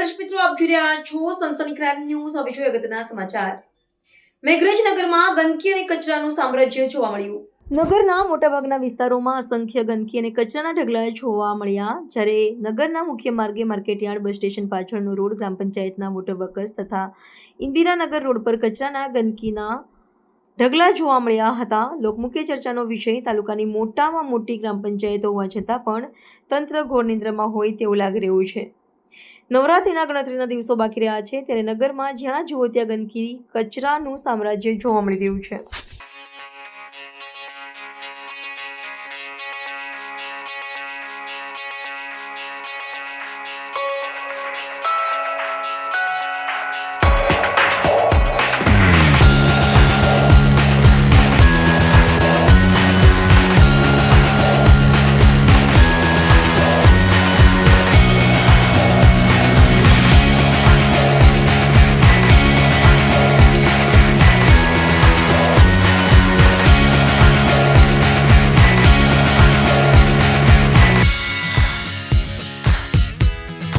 દર્શક મિત્રો, આપ જોઈ રહ્યા છો સનસની ક્રાઇમ ન્યૂઝ હવે જોઈએ અગત્યના સમાચાર. મેઘરજ નગરમાં ગંદકી અને કચરાનું સામ્રાજ્ય જોવા મળ્યું. નગરના મોટાભાગના વિસ્તારોમાં અસંખ્ય ગંદકી અને કચરાના ઢગલા જોવા મળ્યા. જ્યારે નગરના મુખ્ય માર્ગે માર્કેટયાર્ડ બસ સ્ટેશન પાછળનો રોડ ગ્રામ પંચાયતના વોટર તથા ઇન્દિરાનગર રોડ પર કચરાના ગંદકીના ઢગલા જોવા મળ્યા હતા. લોકમુખ્ય ચર્ચાનો વિષય, તાલુકાની મોટામાં મોટી ગ્રામ પંચાયત હોવા છતાં પણ તંત્ર ઘોર નિંદ્રામાં હોય તેવું લાગી રહ્યું છે. નવરાત્રિના ગણતરીના દિવસો બાકી રહ્યા છે, ત્યારે નગરમાં જ્યાં જુઓ ત્યાં ગંદકી, કચરાનું સામ્રાજ્ય જોવા મળી રહ્યું છે.